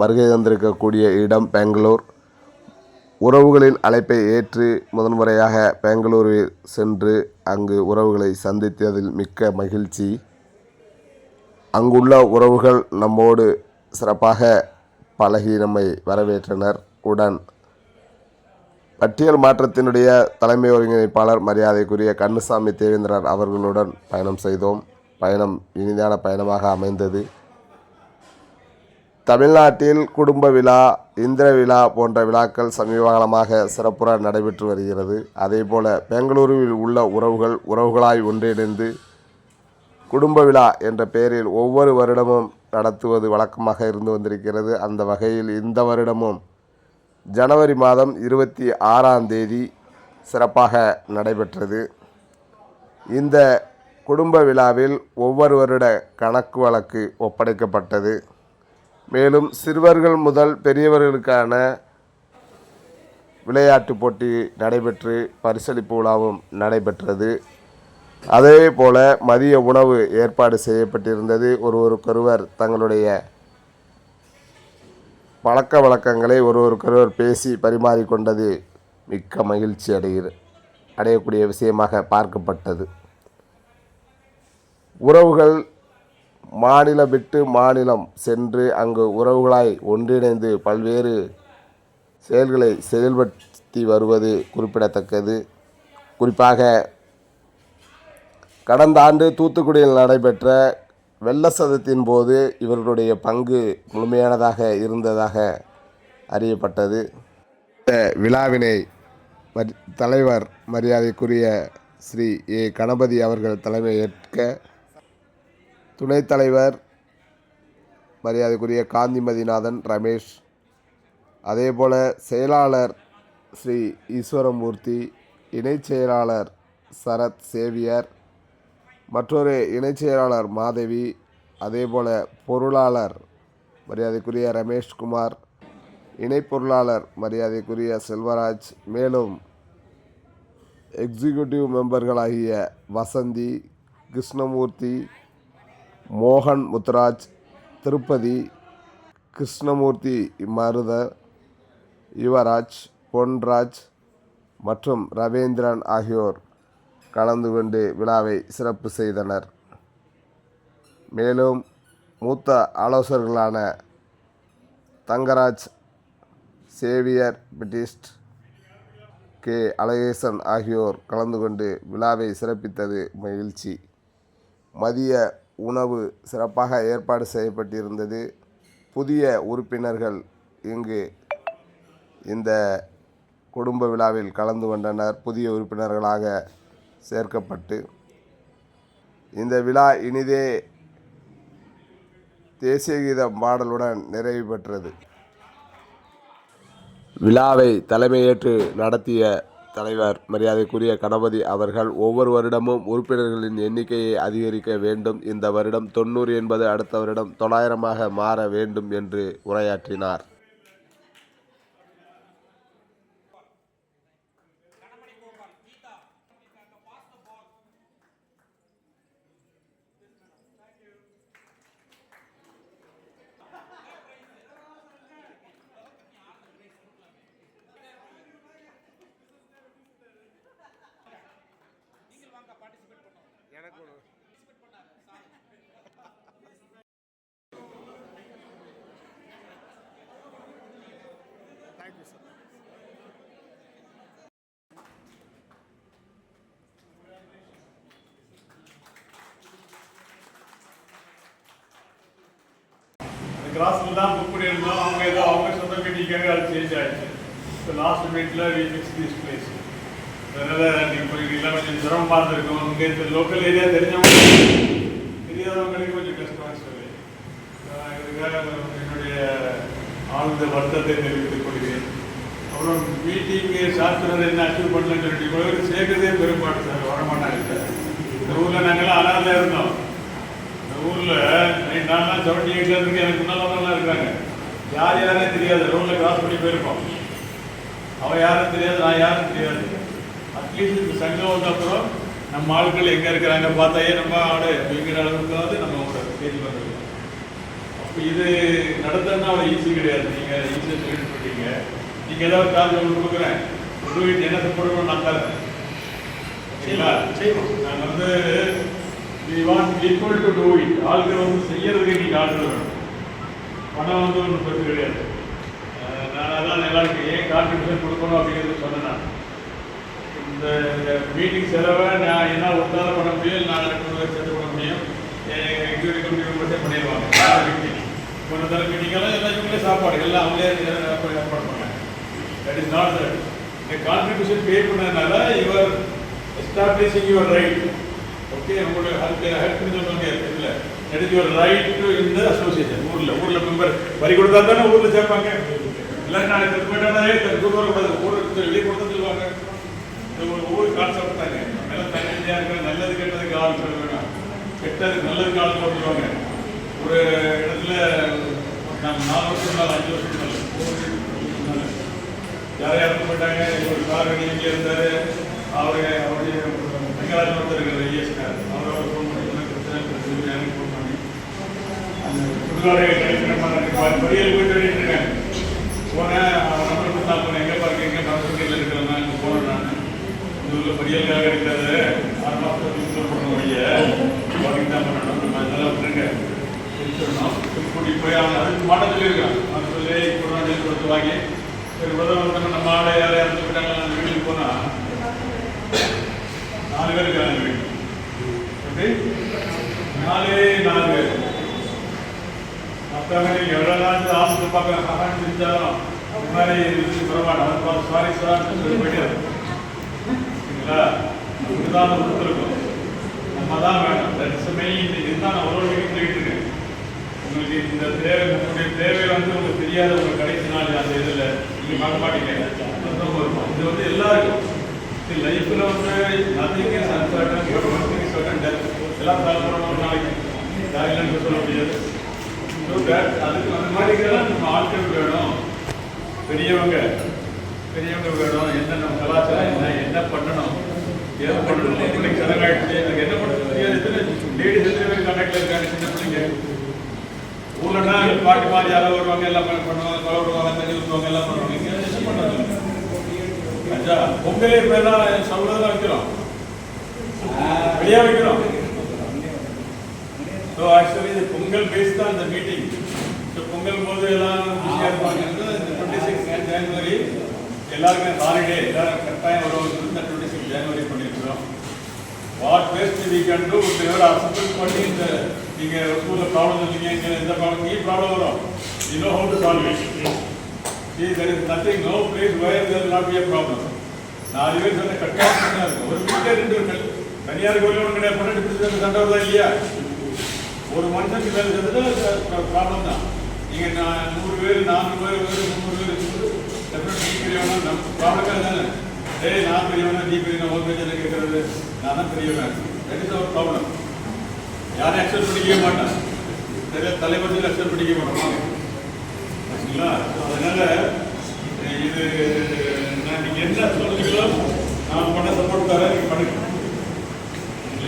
வருகை தந்திருக்கக்கூடிய இடம் பெங்களூர். உறவுகளின் அழைப்பை ஏற்று முதன்முறையாக பெங்களூரில் சென்று அங்கு உறவுகளை சந்தித்ததில் மிக்க மகிழ்ச்சி. அங்குள்ள உறவுகள் நம்மோடு சிறப்பாக பழகி நம்மை வரவேற்றனர். உடன் பட்டியல் மாற்றத்தினுடைய தலைமை ஒருங்கிணைப்பாளர் மரியாதைக்குரிய கண்ணுசாமி தேவேந்திரர் அவர்களுடன் பயணம் செய்தோம். பயணம் இனிதான பயணமாக அமைந்தது. தமிழ்நாட்டில் குடும்ப விழா இந்திர விழா போன்ற விழாக்கள் சமீப காலமாக சிறப்புற நடைபெற்று வருகிறது. அதேபோல் பெங்களூருவில் உள்ள உறவுகள் உறவுகளாய் ஒன்றிணைந்து குடும்ப விழா என்ற பெயரில் ஒவ்வொரு வருடமும் நடத்துவது வழக்கமாக இருந்து வந்திருக்கிறது. அந்த வகையில் இந்த வருடமும் ஜனவரி மாதம் இருபத்தி ஆறாம் தேதி சிறப்பாக நடைபெற்றது. இந்த குடும்ப விழாவில் ஒவ்வொரு வருட கணக்கு வழக்கு ஒப்படைக்கப்பட்டது. மேலும் சிறுவர்கள் முதல் பெரியவர்களுக்கான விளையாட்டு போட்டி நடைபெற்று பரிசளிப்பு விழாவும் நடைபெற்றது. அதே போல் மதிய உணவு ஏற்பாடு செய்யப்பட்டிருந்தது. ஒருவருக்கொருவர் தங்களுடைய பழக்க வழக்கங்களை ஒருவருக்கொருவர் பேசி பரிமாறிக்கொண்டது மிக்க மகிழ்ச்சி அடைகிற அடையக்கூடிய விஷயமாக பார்க்கப்பட்டது. உறவுகள் மாநிலம் விட்டு மாநிலம் சென்று அங்கு உறவுகளாய் ஒன்றிணைந்து பல்வேறு செயல்களை செயல்படுத்தி வருவது குறிப்பிடத்தக்கது. குறிப்பாக கடந்த ஆண்டு தூத்துக்குடியில் நடைபெற்ற வெள்ள சதத்தின் போது இவர்களுடைய பங்கு முழுமையானதாக இருந்ததாக அறியப்பட்டது. இந்த விழாவினை மரி தலைவர் மரியாதைக்குரிய ஸ்ரீ ஏ. கணபதி அவர்கள் தலைமை ஏற்க துணைத் தலைவர் மரியாதைக்குரிய காந்திமதிநாதன் ரமேஷ். அதேபோல் செயலாளர் ஸ்ரீ ஈஸ்வரமூர்த்தி இணைச் செயலாளர் சரத் சேவியர் மற்றொரு இணைச் செயலாளர் மாதவி அதேபோல பொருளாளர் மரியாதைக்குரிய ரமேஷ்குமார் இணை பொருளாளர் மரியாதைக்குரிய செல்வராஜ் மேலும் எக்ஸிக்யூட்டிவ் மெம்பர்களாகிய வசந்தி கிருஷ்ணமூர்த்தி மோகன் முத்துராஜ் திருப்பதி கிருஷ்ணமூர்த்தி மருத யுவராஜ் பொன்ராஜ் மற்றும் ரவீந்திரன் ஆகியோர் கலந்து கொண்டு விழாவை சிறப்பு செய்தனர். மேலும் மூத்த ஆலோசகர்களான தங்கராஜ் சேவியர் பிரிட்டிஸ்ட் கே. அழகேசன் ஆகியோர் கலந்து கொண்டு விழாவை சிறப்பித்தது மகிழ்ச்சி. மதிய உணவு சிறப்பாக ஏற்பாடு செய்யப்பட்டிருந்தது. புதிய உறுப்பினர்கள் இங்கு இந்த குடும்ப விழாவில் கலந்து கொண்டனர். புதிய உறுப்பினர்களாக சேர்க்கப்பட்டு இந்த விழா இனிதே தேசிய கீதம் பாடலுடன் நிறைவு பெற்றது. விழாவை தலைமையேற்று நடத்திய தலைவர் மரியாதைக்குரிய கணபதி அவர்கள் ஒவ்வொரு வருடமும் உறுப்பினர்களின் எண்ணிக்கையை அதிகரிக்க வேண்டும். இந்த வருடம் தொண்ணூறு என்பது அடுத்த வருடம் தொள்ளாயிரமாக மாற வேண்டும் என்று உரையாற்றினார். தேங்க்யூ சார் கிளாஸில் தான் புக் பண்ணியிருந்தோம் அவங்க ஏதோ அவங்க சொந்த மீட்டிங்காக அது சேஞ்ச் ஆயிடுச்சு ஸோ லாஸ்ட் மீட்டில் வி ஃபிக்ஸ் திஸ் பிளேஸ் அதனால் நீங்கள் போயிருக்கீங்களா கொஞ்சம் சிரமமாக இருந்திருக்கும். இங்கே இந்த லோக்கல் ஏரியா தெரிஞ்சவங்க தெரியாதவங்களுக்கு கொஞ்சம் கஷ்டமாக சொல்லி. நான் இதுக்காக என்னுடைய ஆழ்ந்த வருத்தத்தை தெரிவித்துக் கொள்கிறேன். அப்புறம் மீட்டிங்கு சாஸ்திரத்தை என்ன அச்சீவ் பண்ணலன்னு சொல்லிட்டு இவ்வளோ பேர் சேர்க்கறதே பெரும்பாடு சார் வரமாட்டாங்க சார். இந்த ஊரில் நாங்கள்லாம் அனாதையாக இருந்தோம். இந்த ஊரில் நைட் நான்லாம் செவன்டி எயிட்ல இருக்கு எனக்கு முன்னாலாம் இருக்காங்க. யார் யாரே தெரியாது. ரோட்ல கிராஸ் பண்ணி போயிருக்கோம் அவன் யாரும் தெரியாது நான் யாரும் தெரியாது. அட்லீஸ்ட் இந்த சங்கம் வந்த அப்புறம் நம்ம ஆட்கள் எங்க இருக்கிறாங்க பார்த்தாயே நம்ம ஆடு அப்படிங்கிற அளவுக்காவது நம்ம ஒரு தேடி வந்துருக்கோம். இப்போ இது நடத்தணும்னா அவ்வளோ ஈஸி கிடையாது. நீங்கள் ஈஸியாக சொல்லிட்டு போட்டீங்க நீங்கள் ஏதாவது காசு ஒன்று கொடுக்குறேன். உதவி என்ன சப்போர்ட் நான் தரேன். சரிங்களா? செய்வோம். நாங்கள் வந்து we want people to do it ஆள்கள் வந்து செய்யறதுக்கு நீங்கள் ஆள்கள் வேணும். பணம் வந்து ஒன்றும் பிரச்சனை கிடையாது. நான் அதான் எல்லாருக்கும் ஏன் கான்ட்ரிபியூஷன் கொடுக்கணும் அப்படிங்கிறது சொன்னேன் நான். இந்த மீட்டிங் செலவை நான் என்ன ஒருத்தால பண்ண முடியும் நான் ரெண்டு சேர்த்து பண்ண முடியும். எக்ஸிக்யூட்டிவ் கமிட்டி மட்டும் பண்ணிடுவாங்க. மீட்டிங் ஒரு தர மீட்டிங்கெல்லாம் எல்லாம் இவங்களே சாப்பாடு எல்லாம் அவங்களே ஏற்பாடு பண்ணுவாங்க. தட் இஸ் நாட் தட் இந்த கான்ட்ரிபியூஷன் பே பண்ணதுனால your establishing your right okay உங்களுடைய ஹெல்ப் ஹெல்ப் சொல்லுவாங்க இல்லை that is your right to இந்த அசோசியேஷன் ஊரில் ஊரில் மெம்பர் வரி கொடுத்தா தானே ஊரில் சேர்ப்பாங்க. இல்லை நான் செத்து போயிட்டானே கொண்டு வரக்கூடாது ஊருக்கு வெளியே கொடுத்தது ஒவ்வொரு கான்செப்ட் தாங்க நல்ல தனியாக இருக்க நல்லது கெட்டதுக்கு ஆள் சொல்ல வேணாம் கெட்டது நல்லதுக்கு ஆள் சொல்லுவாங்க ஒரு இடத்துல நாங்கள் நாலு வருஷம் நாலு அஞ்சு வருஷம் யார் இறந்து போயிட்டாங்க. ஒரு கார் இங்கே இருந்தார். அவரு அவருடைய வெங்கராஜ் ஒருத்தர் இருக்கிற ஐஎஸ்கார் அவர் அவர் ஃபோன் பண்ணி சொன்ன பிரச்சனை? பிரச்சனை எனக்கு ஃபோன் பண்ணி. அந்த புதுவாரை கிடைக்கிற படியல் போயிட்டு வெளியிட்டு இருக்கேன். போனேன் நம்பர் கொடுத்தா போனேன் எங்கே பாருங்க எங்கே பரசுகையில் இருக்கிறேன் நான் இங்கே போனேன் நான் இந்த ஊரில் படியலுக்காக ஆறு தான் பண்ணணும் விட்டுருங்க. போய் அவன் அதுக்கு மாட்ட சொல்லியிருக்கான் அவன் சொல்லி இப்போ நான் கொடுத்து வாங்கி சரி உதவ வந்து நம்ம ஆளை இறந்து போயிட்டாங்க அந்த வீட்டுக்கு போனா நாலு பேர் இருக்காங்க வீடு எப்படி? நாலே நாலு பேர். மற்றவங்க நீங்கள் எவ்வளோ நாள் ஆஃபீஸில் பார்க்க மகான் மாதிரி பரவாயில்ல. சாரி சார் சொல்லி போயிட்டு இதுதான் கொடுத்துருக்கோம். நம்ம தான் வேணும் தட்ஸ் மெயின் இதுதான் அவ்வளோ ஒரு வீட்டுக்கு சொல்லிட்டு இருக்கேன். உங்களுக்கு இந்த தேவை உங்களுடைய தேவை வந்து உங்களுக்கு தெரியாத ஒரு கடைசி நாள் அந்த இதில் நீங்கள் பார்க்க மாட்டீங்க. இருக்கும் இது வந்து எல்லாருக்கும். லைஃப்பில் வந்து nothing is uncertain one is certain death எல்லாம் சாப்பிட்றோம் ஒரு நாளைக்கு. தாய்லாண்டு சொல்ல முடியாது. ஸோ தட் அதுக்கு அந்த மாதிரிக்கெல்லாம் நம்ம ஆட்கள் வேணும். பெரியவங்க பெரியவங்க வேணும். என்ன நம்ம கலாச்சாரம் என்ன என்ன பண்ணணும். ஏதோ பண்ணணும் பிள்ளைங்க சடங்காயிடுச்சு எனக்கு என்ன பண்ணுறது தெரியாது லேடிஸ் எத்தனை பேர் கான்டாக்டில் இருக்காங்க? சின்ன பிள்ளைங்க. ஊர்லன்னா பாட்டு மாதிரி யாரோ வருவாங்க எல்லாம் பண்ணுவாங்க கொலை விடுவாங்க தண்ணி ஊற்றுவாங்க எல்லாம் பண்ணுவாங்க. இங்கே என்ன பண்ணுறாங்க அச்சா பொங்கலே இப்போ எல்லாம் வைக்கிறோம். வெளியே வைக்கிறோம். ஸோ ஆக்சுவலி இது பொங்கல் பேஸ் தான் இந்த மீட்டிங் ஸோ பொங்கல் போது எல்லாம் இருப்பாங்க இந்த டுவெண்ட்டி சிக்ஸ் ஜனவரி எல்லாருமே ஹாலிடே எல்லாரும் கட்டாயம் வருவாங்க டுவெண்ட்டி சிக்ஸ் ஜனவரி பண்ணியிருக்கிறோம். What best we can do Thevar assemble பண்ணி இந்த நீங்கள் ஸ்கூலில் ப்ராப்ளம் இல்லைங்க இங்கே எந்த ப்ராப்ளம் நீ ப்ராப்ளம் வரும். You know how to solve it See, there is nothing, no place where there will not நாலு பேர் சொன்ன கட்டாயம் இருக்கும் ஒரு வீட்டில் ரெண்டு பேர்கள் தனியார் கோயில் ஒன்று கிடையாது. பன்னெண்டு பிடிச்சது சண்டை வருதா இல்லையா? ஒரு மனுஷனுக்கு வேலை செஞ்சது ப்ராப்ளம் தான். நீங்கள் நான் நூறு பேர் நானூறு பேர் முந்நூறு பேர் பெரியவனா நம்ம ப்ராப்ளமே தானே? ஏய் நான் பெரியவனா நீ பெரியவனா ஒரு பேச்சு கேட்கறது? நான் தான் பெரியவன் தட் இஸ் அவர் ப்ராப்ளம் யாரும் அக்செப்ட் பண்ணிக்கவே மாட்டான். நிறைய தலைவர்கள் அக்செப்ட் பண்ணிக்க மாட்டோம் சரிங்களா? அதனால இது நான் நீங்க என்ன சொல்லுங்களோ நான் பண்ண சப்போர்ட் தரேன். நீங்கள் பண்ணுங்க.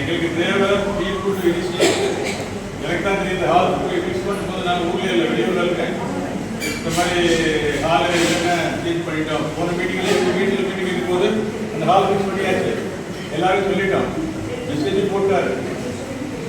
எங்களுக்கு தேவை பீப்புள் டு இனிஷியேட் எனக்கு தான் தெரியுது இந்த ஹால் ஃபிக்ஸ் பண்ணும்போது நான் ஊர்ல இல்லை வெளியூர்ல இருக்கேன். இந்த மாதிரி ஹால் என்ன சேஞ்ச் பண்ணிட்டோம். போன மீட்டிங்லேயே இந்த மீட்டிங்ல மீட்டிங் இருக்கும்போது அந்த ஹால் ஃபிக்ஸ் பண்ணியாச்சு. எல்லாரும் சொல்லிட்டோம். மெசேஜ் போட்டார்.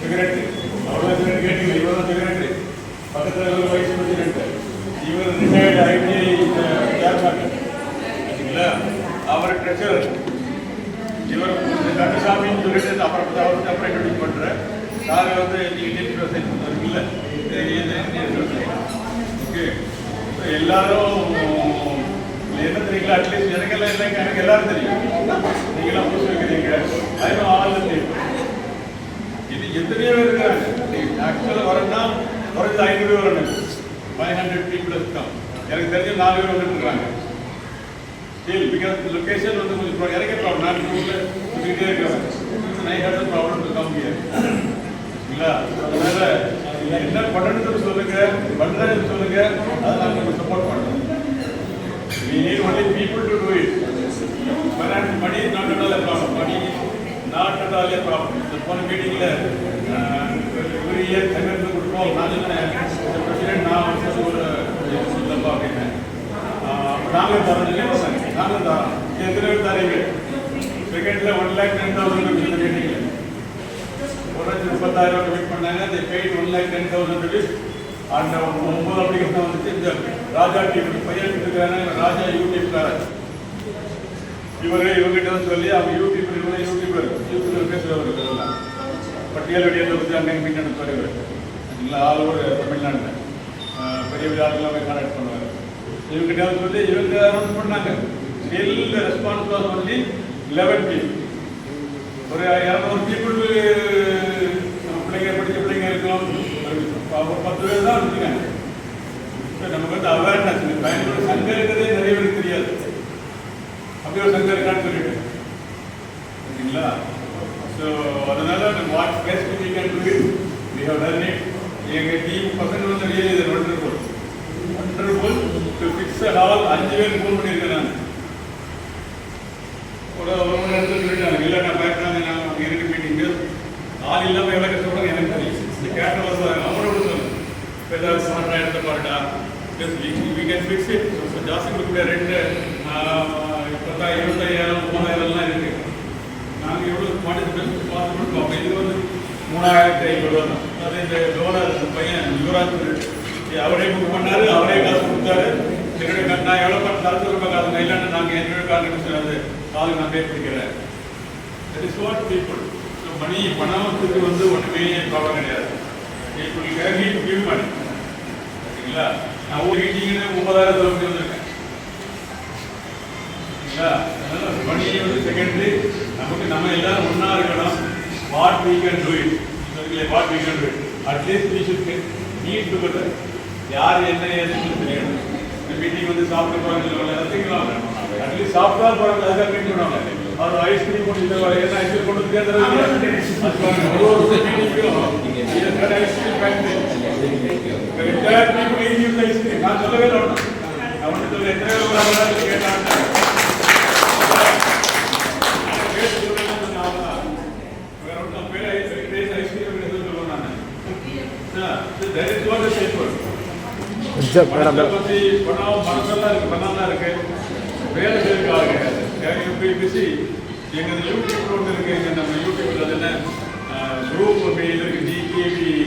செக்ரட்டரி அவ்வளோ செக்ரட்டரி கேட்டீங்க. இவர் தான் செக்ரட்டரி பக்கத்தில் ஒரு வைஸ் பிரசிடென்ட் இவர் ரிட்டையர்டு ஐடிஐ சேர்மேன் சரிங்களா அவர் ட்ரெஷரர் இவர் கந்தசாமின்னு சொல்லிட்டு அப்புறம் அவர் அப்புறம் இன்ட்ரடியூஸ் பண்ணுறேன் சார் வந்து நீங்கள் இந்தியன் விவசாயம் பண்ணுவார் இல்லை ஓகே எல்லாரும் என்ன தெரியுங்களா? அட்லீஸ்ட் எனக்கெல்லாம் இல்லைங்க எனக்கு எல்லாரும் தெரியும். நீங்களாம் புதுசு வைக்கிறீங்க அதுவும் ஆள் தெரியும். இது எத்தனையோ பேர் இருக்காங்க ஆக்சுவலாக வரணும்னா குறைஞ்சது ஐநூறு பேர் வரணும். ஃபைவ் ஹண்ட்ரட் பீப்புள் இருக்கான் எனக்கு தெரிஞ்ச நாலு பேர் வந்துட்டு இருக்காங்க. ஸ்டில் பிகாஸ் லொக்கேஷன் வந்து கொஞ்சம் எனக்கே ப்ராப்ளம் நான் ஊரில் சுற்றிக்கிட்டே இருக்கிறேன். நைன் ஹண்ட்ரட் ப்ராப்ளம் இருக்காம இல்லைங்களா? அதனால என்ன பண்ணணும்னு சொல்லுங்க பண்றதுன்னு சொல்லுங்க அதை நாங்கள் சப்போர்ட் பண்ணுறோம் We need only people to do it. Finance, money is not at all a problem. Money is not at uh, all a problem. இந்த போன மீட்டிங்ல ஒரு இயர் தமிழ்ல கொடுப்போம் போல் நான் சொன்னேன் பிரசிடென்ட் நான் வந்து ஒரு சொல்லப்பா அப்படின்னேன் நாங்கள் தரோம் இல்லையா நாங்கள் தரோம். எத்தனை பேர் தரீங்க செகண்டில் one lakh ten thousand rupees கேட்டீங்க ஒரு லட்சம் முப்பத்தாயிரம் கமிட் பண்ணாங்க they paid one lakh ten thousand rupees அந்த ஒன்பது அப்ளிகேஷன் வந்துட்டு இந்த ராஜா டிவி பையன் இருக்காங்க ராஜா யூடியூப்ல இவரு இவங்கிட்ட சொல்லி அவங்க யூடியூப் இவங்க யூடியூபர் யூடியூப்ல பேசுறவர் இதெல்லாம் பட்டியல் வெளியில் வந்து அங்கே மீட் நடத்துவார் இவர். இல்லை ஆல் ஓவர் தமிழ்நாட்டில் பெரிய பெரிய ஆளுங்களாம் போய் கான்டாக்ட் பண்ணுவார். இவங்கிட்ட சொல்லி இவங்க அனௌன்ஸ் பண்ணாங்க. நெல் ரெஸ்பான்ஸ் வாஸ் லெவன் பீப்புள் ஒரு இரநூறு பீப்புள் பிள்ளைங்க படித்த பிள்ளைங்க இருக்கும் ஒரு பத்து பேர் தான் இருந்துருக்காங்க நமக்கு வந்து அவேர்னஸ் இந்த பெங்களூர் சங்கம் இருக்கிறதே நிறைய பேருக்கு தெரியாது. அப்படி ஒரு சங்கம் இருக்கான்னு சொல்லிட்டு. சரிங்களா? ஸோ அதனால what best we can do it we have done it எங்கள் டீம் பசங்க வந்து ரியலி இது wonderful wonderful to fix hall அஞ்சு பேர் ஃபோன் பண்ணியிருக்கேன் நான் ஒரு ஒரு மணி நேரத்தில் சொல்லிட்டாங்க இல்லை நான் பயப்படாங்க நான் அங்கே இருக்கு மீட்டிங்கு ஆள் இல்லாமல் எவ்வளோ கஷ்டப்படுறாங்க எனக்கு தெரியும் இந்த கேட்ட வருவாங்க அவரோட சொல்லு இப்போ ஏதாவது சமண்டா எடுத்து பாருடா வி கேன் ஃபிக்ஸ் இட் ஜாஸ்தி கொடுக்கக்கூடிய ரெண்டு uh, பத்தாயிரம் இருபத்தையாயிரம் மூணாயிரம்லாம் இருக்குது நாங்கள் எவ்வளோ பார்ட்டிசிபேட் பாசிபிள் பார்ப்போம் இது வந்து மூணாயிரத்தி ஐநூறு ரூபா தான். அது இந்த டோனர் பையன் யுவராஜ் அவரே புக் பண்ணாரு அவரே காசு கொடுத்தாரு. என்னுடைய நான் எவ்வளோ பண்ண தரத்து ரூபாய் காசு இல்லைன்னா நாங்கள் என்னுடைய காரணம் சொல்லாது காலுக்கு நான் பே பண்ணிக்கிறேன். That is what people so money பணத்துக்கு வந்து ஒன்றுமே ப்ராப்ளம் கிடையாது. People care need give money சரிங்களா? நான் ஒரு மீட்டிங்னு முப்பதாயிரம் செலவு வந்திருக்கேன். சரிங்களா? அதனால மணி வந்து செகண்டரி நமக்கு நம்ம எல்லாரும் ஒன்றா இருக்கணும் what we can do it சொல்லுங்களே what we can do it at least we should need together யார் என்ன ஏதுன்னு தெரியணும் இந்த மீட்டிங் வந்து சாப்பிட்டு போகிறாங்க எல்லாத்தையும் அட்லீஸ்ட் சாப்பிட்டா போகிறாங்க அதுக்காக மீட் பண்ணுவாங்க அவர் ஐஸ்கிரீம் கொண்டு தருவார். ஐஸ்கிரீம் கொண்டு வந்து ஒரு ஒரு மீட்டிங்கும் ஐஸ்கிரீம் ஃபேக்டரி நான் சொல்லவே இல்லை ஒன்றும் நான் ஒன்று எத்தனை கேட்டாங்க பேர் சொல்றேன்னு இருக்கு வேலை யூடியூப் ஒன்று நம்ம யூடியூப்ல அது என்ன குரூப் இது இருக்கு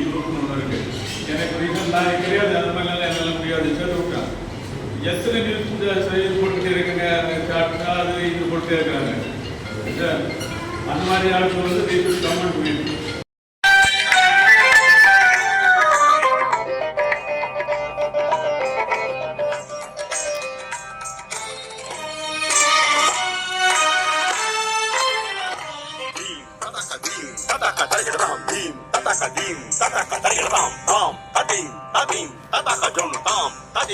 குரூப்னு ஒன்று இருக்கு எனக்கு ரீசன் நான் கிடையாது அந்த மாதிரிலாம் என்னால் முடியாது சேர்த்து விட்டேன் எத்தனை நியூஸ் செய்தி போட்டுட்டே இருக்குங்க அது இது போட்டுட்டே இருக்காங்க சரியா? அந்த மாதிரி ஆளுக்கு வந்து கமெண்ட் பண்ணிட்டு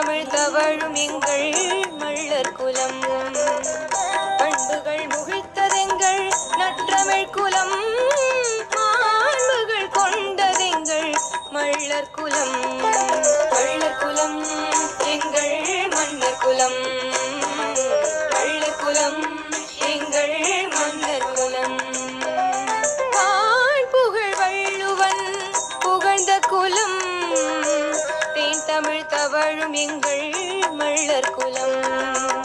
தமிழ் தவழும் எங்கள் மள்ளர் குலம். பண்புகள் முகிழ்த்ததெங்கள் தமிழ் தவழும் எங்கள் மள்ளர் குலம்.